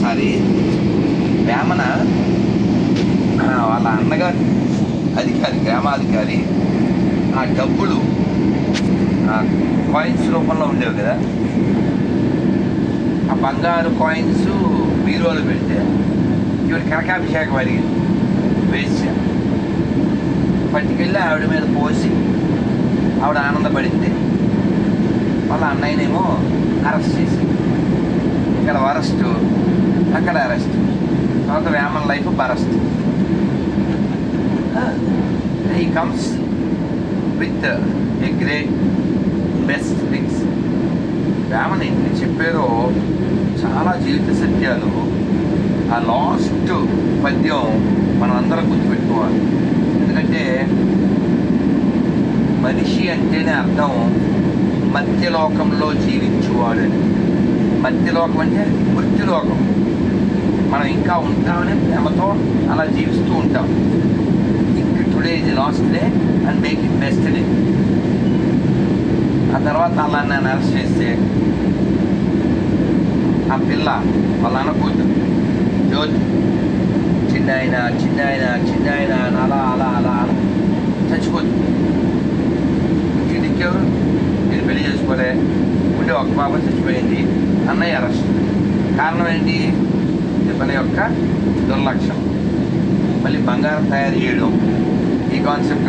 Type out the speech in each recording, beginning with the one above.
ఒకసారి వేమన వాళ్ళ అన్నగారు అధికారి గ్రామాధికారి ఆ డబ్బులు ఆ కాయిన్స్ రూపంలో ఉండేవి కదా. ఆ బంగారు కాయిన్స్ బీరోలు పెడితే ఇవి కనకాభిషేకం అడిగింది. వేసి పట్టుకెళ్ళి ఆవిడ మీద పోసి ఆవిడ ఆనందపడింది. వాళ్ళ అన్నయ్యనేమో అరెస్ట్ చేసి ఇక్కడ అరెస్టు అక్కడ అరెస్ట్. తర్వాత వేమన్ లైఫ్ బరెస్ట్. ఈ comes with a great best things Vemana ఎన్ని చెప్పారో చాలా జీవిత సత్యాలు. ఆ లాస్ట్ పద్యం మనం అందరం గుర్తుపెట్టుకోవాలి. ఎందుకంటే మనిషి అంటేనే అర్థం మధ్యలోకంలో జీవించువాడు అని మధ్యలోకం అంటే మృత్యులోకం. మనం ఇంకా ఉంటామని ప్రేమతో అలా జీవిస్తూ ఉంటాం. ఇంక టుడే ఇది last day and make it best day ఆ తర్వాత అలా నన్ను అరెస్ట్ చేస్తే ఆ పిల్ల వాళ్ళ అన్న కూతురు చిన్న ఆయన చిన్న ఆయన అని అలా అలా అలా అలా చచ్చిపోతుంది. ఇంటికెవరు నేను పెళ్ళి చేసుకోలే ఉండే ఒక పాప చచ్చిపోయింది అన్నయ్య అరెస్ట్. కారణం ఏంటి? మన యొక్క దుర్లక్ష్యం మళ్ళీ బంగారం తయారు చేయడం. ఈ కాన్సెప్ట్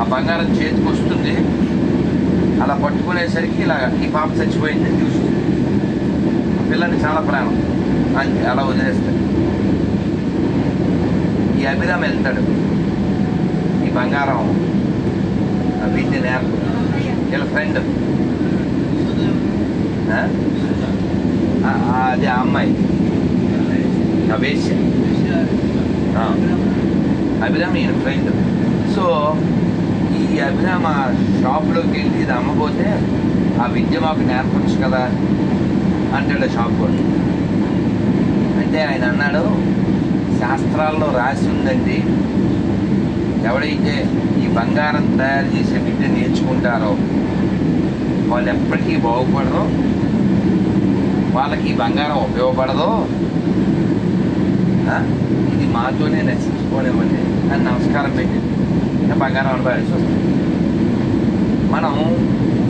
ఆ బంగారం చేతికి వస్తుంది. అలా పట్టుకునేసరికి ఇలా ఈ పాప చచ్చిపోయింది చూసి. పిల్లని చాలా ప్రేమ అని అలా వదిలేస్తాడు ఈ అభిరామ్ వెళ్తాడు. ఈ బంగారం వీటి నేర వీళ్ళ ఫ్రెండ్ అది ఆ అమ్మాయి. Ah. ఆ అభిరామ ఈయన ఫ్రెండ్ సో ఈ అభిరామ షాప్లోకి వెళ్ళి ఇది అమ్మబోతే ఆ విద్య మాకు నేర్పచ్చు కదా అంటాడు షాప్ వాడు అంటే ఆయన అన్నాడు శాస్త్రాల్లో రాసి ఉందండి. ఎవడైతే ఈ బంగారం తయారు చేసే విద్య నేర్చుకుంటారో వాళ్ళు ఎప్పటికీ బాగుపడరు. వాళ్ళకి ఈ బంగారం ఉపయోగపడదు. ఇది మాతోనే నశించుకోలేమండి అని నమస్కారం పెట్టింది. బంగారం అనుభవించి వస్తుంది. మనం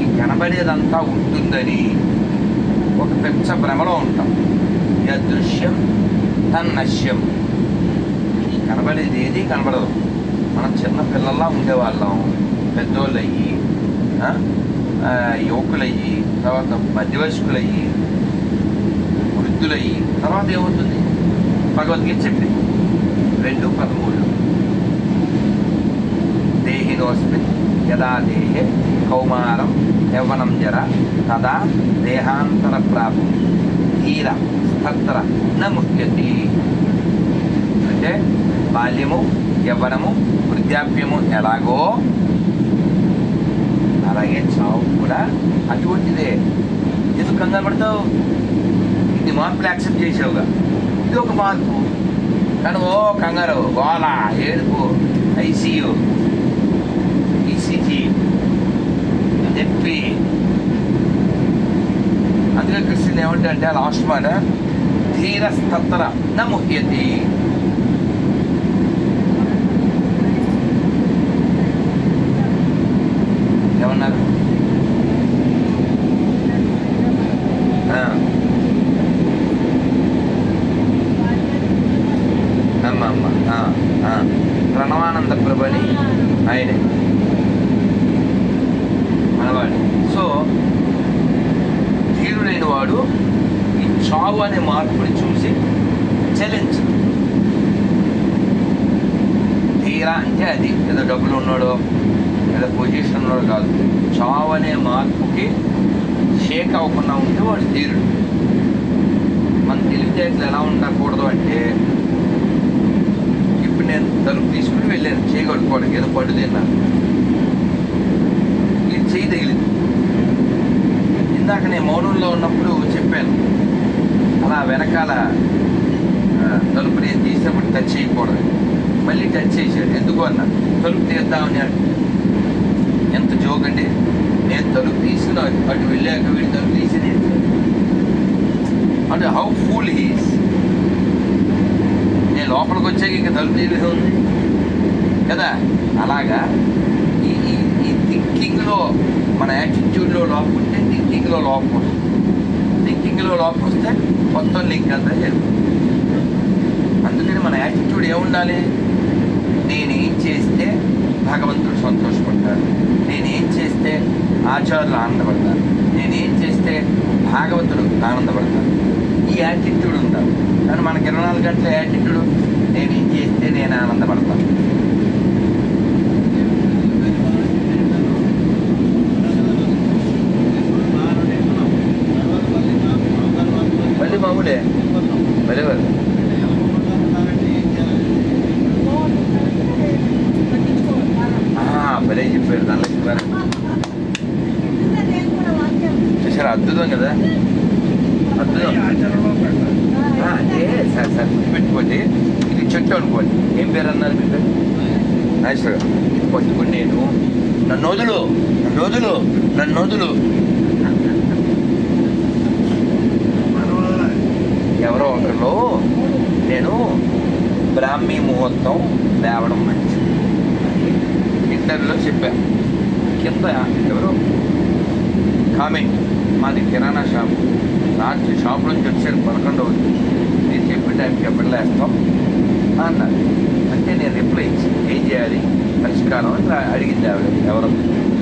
ఈ కనబడేదంతా ఉంటుందని ఒక పెద్ద భ్రమలో ఉంటాం. యదృశ్యం తన్నశ్యం. ఈ కనబడేది ఏది కనబడదు. మనం చిన్న పిల్లల్లా ఉండేవాళ్ళం. పెద్దోళ్ళు అయ్యి యువకులయ్యి తర్వాత మధ్యవయస్కులయ్యి వృద్ధులయ్యి తర్వాత ఏమవుతుంది? భగవద్గీత చెప్పింది. రెండు పదమూడు. దేహినోస్మిన్ యదా దేహే కౌమారం యవ్వనం జర తదా దేహాంతర ప్రాప్తి. ధీర స్థత్ర న ముఖ్యతి. అంటే బాల్యము యవ్వనము వృద్ధాప్యము ఎలాగో అలాగే చావు కూడా అటువంటిదే. ఎందుకు కంగారు పడతావు? ఇది మార్పులు యాక్సెప్ట్ చేసావుగా. ఇది ఒక మార్పు. కానీ ఓ కంగారు గోల ఏడుపు ఐసీయు ఈసీజీ చెప్పి. అందుకే కృష్ణుడు ఏమంటే అంటే లాస్ట్ మాట ధీరస్తత్ర న ముహ్యతి ఏమన్నారు ఆ, అమ్మ అమ్మ ఆ, ఆ. ప్రణవానంద ప్రభని ఆయనే మనవాడు సో ధీరుడైన వాడు ఈ చావు అనే మార్పుని చూసి చలించు తీరా అంటే అది. ఏదో డబ్బులు ఉన్నాడో ఏదో పొజిషన్ ఉన్నాడో కాదు. చావు అనే మార్పుకి షేక్ అవ్వకుండా ఉంటే వాడు తీరుడు మన తెలివితేటలు ఎలా ఉండకూడదు అంటే ఇప్పుడు నేను తలుపు తీసుకుని వెళ్ళాను. చేయగొట్టుకోవడానికి ఏదో పడు తిన్నాను ఇది చేయి తగిలింది. ఇందాక నేను మౌనంలో ఉన్నప్పుడు చెప్పాను. అలా వెనకాల తలుపు నేను తీసినప్పుడు టచ్ చేయకూడదు. మళ్ళీ టచ్ చేశాడు. ఎందుకు అన్న? తలుపు తీద్దామని ఎంత జోక్ అండి. నేను తలుపు తీసిన అటు వెళ్ళాక వీడి తలుపు తీసి అంటే హౌ ఫూల్ హీస్ నేను లోపలికి వచ్చాక ఇంకా తలుపు తీయలేదు ఉంది కదా? అలాగా? ఈ ఈ థింకింగ్లో మన యాటిట్యూడ్లో లోపం ఉంటే థింకింగ్లో లోపం ఉంటుంది థింకింగ్లో లోపం వస్తే మొత్తం లింక్ అంతా జరుగుతుంది అందుకని మన యాటిట్యూడ్ ఏముండాలి నేనేం చేస్తే భగవంతుడు సంతోషపడతాడు? నేనేం చేస్తే ఆచార్యులు ఆనందపడతారు? నేనేం చేస్తే భాగవతుడు ఆనందపడతారు? ఈ యాటిట్యూడ్ ఉండాలి. కానీ మనకి ఇరవై నాలుగు గంటల యాటిట్యూడ్ నేనేం చేస్తే నేను ఆనందపడతాను? మళ్ళీ మామూలే భలే చెప్పారు దానిలో చెప్పారు. చూసారా? అద్భుతం కదా? అద్భుతం. ఆ, అంటే సార్ సార్ పెట్టుకోండి ఇది చెట్టు అనుకోండి. ఏం పేరు అన్నారు మీ పేరు? నాగేశ్వర ఇది పట్టుకుని నేను. నన్ను వదులు నన్ను వదులు నన్ను వదులు. ఎవరో ఒకరిలో నేను బ్రాహ్మీ ముహూర్తం లేవడం మంచిది ఇంటర్లో ఇంటర్వ్యూలో చెప్పాను కింద ఎవరో? కామెంట్ మాది కిరాణా షాప్. రాత్రి షాప్ నుంచి వచ్చాడు పదకొండు అవుతుంది నేను చెప్పిన టైంకి ఎప్పుడు లేస్తాం అన్నారు అంటే నేను రిప్లై ఇచ్చి ఏం చేయాలి? పరిష్కారం అని అడిగింది ఆవిడ. ఎవరో?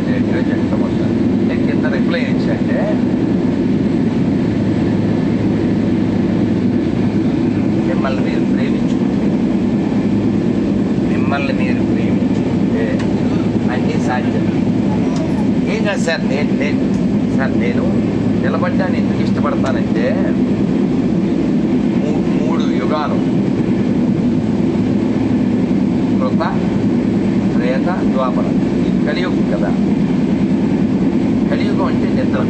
నేను చెప్తాం వస్తాను నేను కింద రిప్లై ఇచ్చంటే అంటే మీరు ప్రేమించుకుంటే మిమ్మల్ని మీరు ప్రేమించుకుంటే అన్నీ సాధ్యం ఏం కాదు సార్ నేను నేను సార్ నేను నిలబడ్డాన్ని ఎందుకు ఇష్టపడతానంటే మూ- మూడు యుగాలు. కృత త్రేత ద్వాపర. ఇది కలియుగం కదా. కలియుగం అంటే నిద్ర.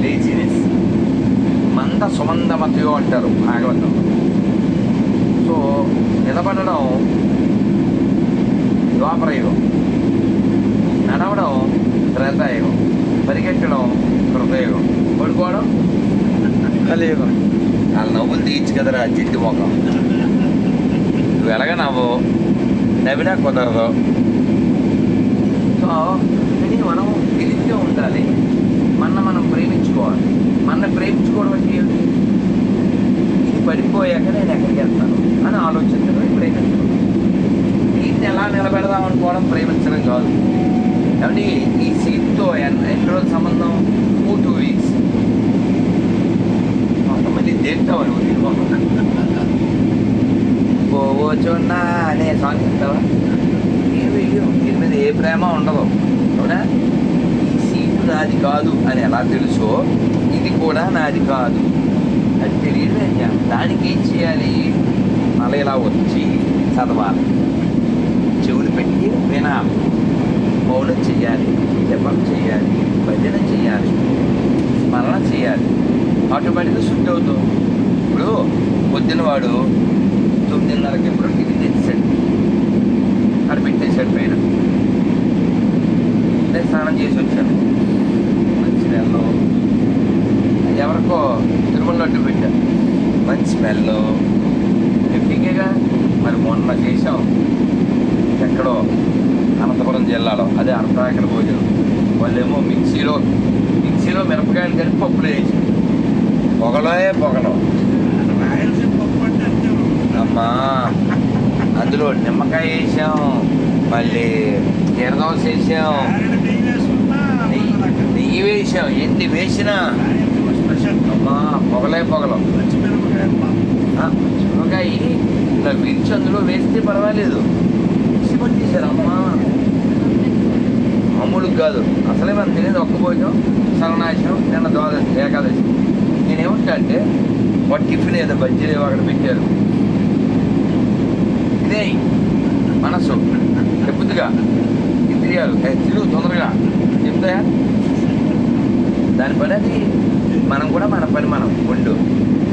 లేజినెస్ మంద సుమందమతయో అంటారు భాగవతం. సో నిలబడడం ద్వాపరయుగం నడవడం త్రేతాయుగం. పరిగెట్టడం కృతయుగం పడుకోవడం? కలియుగం. వాళ్ళ నవ్వులు తీయచ్చు కదరా జిడ్డు మొఖం. నువ్వు ఎలాగ నవ్వు? నవ్వినా కుదరదు. సో కానీ మనం తెలివిగా ఉండాలి. మన మనం ప్రేమించుకోవాలి. మన ప్రేమించుకోవడం అంటే ఏమిటి? ఇది పడిపోయాక నేను ఎక్కడికి వెళ్తాను అని ఆలోచించడం ప్రేమించడం దీన్ని ఎలా నిలబెడదాం అనుకోవడం ప్రేమించడం కాదు. కాబట్టి ఈ సీట్తో ఎన్ని రోజుల సంబంధం? Two two weeks. కొంతమంది దేంటావు నువ్వు పోవచ్చున్నా అనే సాంగ్ చెప్తావా? ఏ దీని మీద ఏ ప్రేమ ఉండదు. అవునా? ఈ సీటు నాది కాదు అని ఎలా తెలుసో ఇది కూడా నాది కాదు. అది తెలియడమే దానికి ఏం చేయాలి? మళ్ళీ ఇలా వచ్చి చదవాలి. చెవులు పెట్టి వినాలి. మౌనం చేయాలి జపం చేయాలి భజన చేయాలి స్మరణ చేయాలి. ఆటోమేటిక్గా శుద్ధి అవుతాం ఇప్పుడు పొద్దున వాడు తొమ్మిదిన్నరకి ఎప్పుడు టిఫిన్ తెచ్చాడు అక్కడ పెట్టేశాడు పైన. నేను స్నానం చేసి వచ్చాను మంచి నెలలో ఎవరికో తిరుమల లడ్డు పెట్టాను మంచి స్మెల్. ఎప్పికేగా మరి మొన్న చేసాం ఎక్కడో జిల్లాలో అదే అర్ధాకర భోజనం. వాళ్ళేమో మిక్సీలో మిక్సీలో మిరపకాయలు కలిపి పప్పులు వేసి పొగలే పొగలో. అమ్మా అందులో నిమ్మకాయ వేసాం మళ్ళీ తీరదోస వేసాం నెయ్యి నెయ్యి వేసాం ఎన్ని వేసినా. అమ్మా పొగలే పొగలు. మిరపకాయ నిమ్మకాయ విరిచి అందులో వేస్తే పర్వాలేదు. మిక్సీ పట్టేశారు అమ్మా. మామూలుగా కాదు. అసలే మనం తినేది ఒక్క భోజనం సర్వనాశనం నిన్న ద్వాదశి ఏకాదశి. నేనేమంటా అంటే వాడు టిఫిన్ ఏదో బజ్జీలు ఏవో అక్కడ పెట్టారు. ఇదే మనసు చెప్పుతుగా ఇంద్రియాలు. ఏ, తిరుగు తొందరగా. చెప్తాయా? దాని పని అది. మనం కూడా మన పని మనం. ఉండు.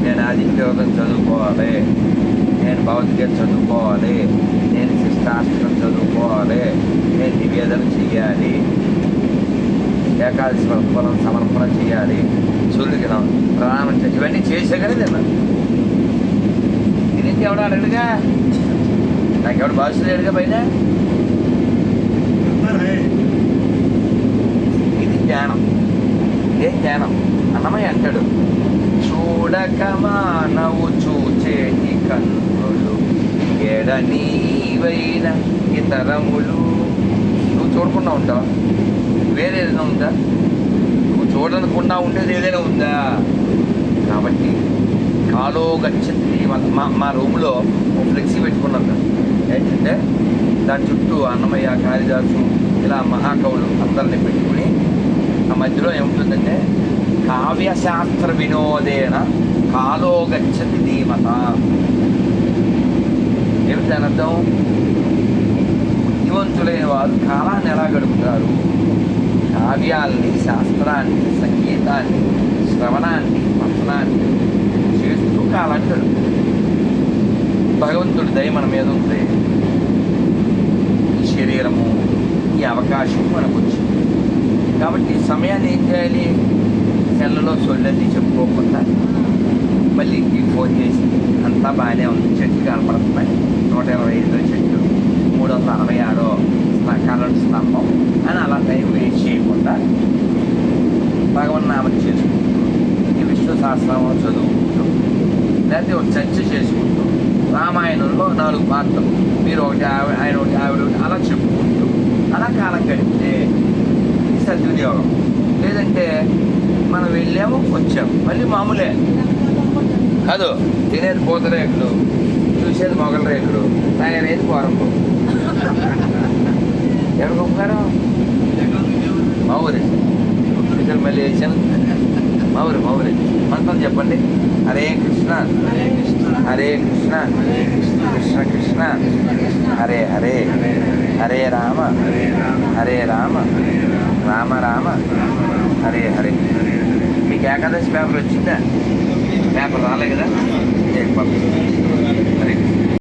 నేను ఆదిత్యవ్రతం చదువుకోవాలి. నేను భగవద్గీత చదువుకోవాలి. నేను శిష్టాష్టం చదువుకోవాలి. నేను నివేదన చెయ్యాలి. ఏకాదశి ఫలం సమర్పణ చేయాలి ప్రమాణం చేసి ఇవన్నీ చేసాకనే తిన్నాను. తినింది ఎవడు అడగడుగా నాకెవడు భాష లేడుగా పైన? ఇది జ్ఞానం. ఇదే జ్ఞానం? అన్నమయ్య అంటాడు. చూడక మానవు చూచేటి కన్నులు ఎడ నీవైన ఇతరములు? నువ్వు చూడకుండా ఉంటావు వేరే ఏదైనా ఉందా? నువ్వు చూడకుండా ఉండేది ఏదైనా ఉందా? కాబట్టి కాలో గచ్చతి మా మా రూమ్లో ఒక ఫ్లెక్సీ పెట్టుకున్నాం ఏంటంటే దాని చుట్టూ అన్నమయ్య కాళిదాసు ఇలా మహాకవులు అందరిని పెట్టుకుని ఆ మధ్యలో ఏముంటుందంటే కావ్యశాస్త్ర వినోదేన కాలో గచ్చతి ధీమత ఏమిటి బుద్ధివంతులైన వారు కాలాన్ని ఎలా గడుపుతారు? కావ్యాల్ని శాస్త్రాన్ని సంగీతాన్ని శ్రవణాన్ని పఠనాన్ని చేస్తూ కాలాన్ని గడుపుతారు. భగవంతుడి దయ మన మీద ఉంది. ఈ శరీరము ఈ అవకాశం మనకు వచ్చింది. కాబట్టి సమయాన్ని ఏం చేయాలి? సెల్లలో సొల్లది చెప్పుకోకుండా మళ్ళీ ఇంటికి ఫోన్ చేసి అంతా బాగానే ఉంది. చెట్లు కనపడుతున్నాయి. నూట ఇరవై ఐదో చెట్టు మూడు వందల అరవై ఆరో కరెంట్ స్తంభం. అని అలా టైం వేస్ట్ చేయకుండా భగవన్నామం చేసుకుంటూ ఈ విష్ణు సహస్రనామం చదువుకుంటూ లేకపోతే ఒక చర్చ చేసుకుంటూ రామాయణంలో నాలుగు పాత్రలు మీరు ఒకటి ఆవిడ ఆయన ఒకటి ఆవిడ ఒకటి అలా చెప్పుకుంటూ అలా కాలం గడిపితే ఇది సద్వినియోగం. లేదంటే మనం వెళ్ళాము వచ్చాము. మళ్ళీ మామూలే. కాదు తినేది పూత రేకులు మొగల రేకుడు రేకులు అనేది పోరంపు ఎవరికి ఉపకారం మా ఊరి ఇక్కడ మళ్ళీ వేసాను మా ఊరి మా ఊరి మంత్రం చెప్పండి. హరే కృష్ణ. హరే కృష్ణ. కృష్ణ కృష్ణ. హరే హరే. హరే రామ. హరే రామ. రామ రామ. హరే హరే. మీకు ఏకాదశి పేపర్ వచ్చిందా? పేపర్ రాలే కదా? పంపిస్తాను.